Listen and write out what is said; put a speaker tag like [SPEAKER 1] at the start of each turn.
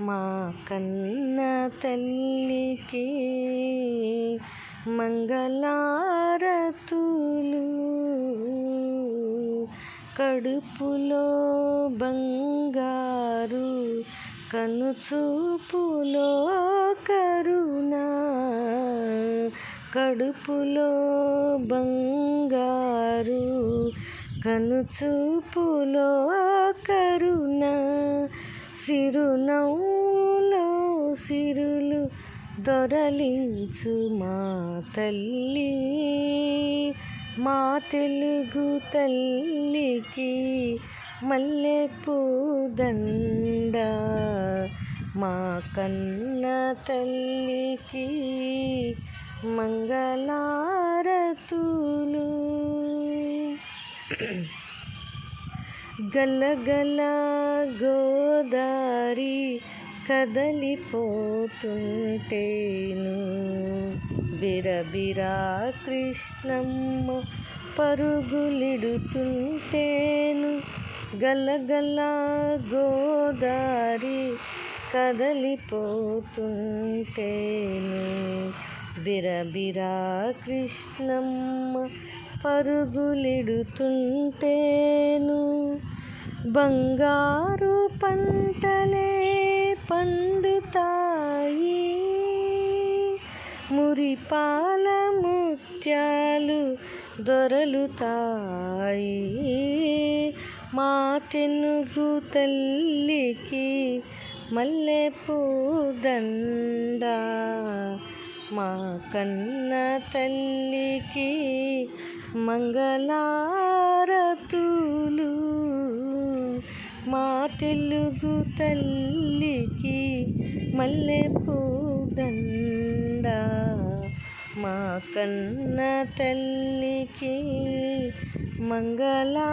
[SPEAKER 1] మా కన్న తల్లికి మంగళారతులు. కడుపులో బంగారు కనుచూపులో కరుణ. కడుపులో బంగారు కనుచూపులో కరుణ. సిరునవ్వులో సిరులు దొరలించు మా తల్లి మా తెలుగు తల్లికి మల్లెపూ దండ. మా కన్న తల్లికి మంగళారతులు. గలగల గోదారి కదలిపోతుంటేను. బిరబిరా కృష్ణమ్మ పరుగులిడుతుంటేను. గలగల గోదారి కదలిపోతుంటేను. బిరబిరా కృష్ణమ్మ పరుగులిడుతుంటేను. బంగారు పంట పండుతాయి. మురిపాల ముత్యాలు దొరలుతాయి. మా తెనుగు తల్లికి మల్లె పూదండ మా కన్న తల్లికి మంగళారతులు. మా తెలుగు తల్లికి మల్లె పూదండ మా కన్న తల్లికి మంగళారతులు.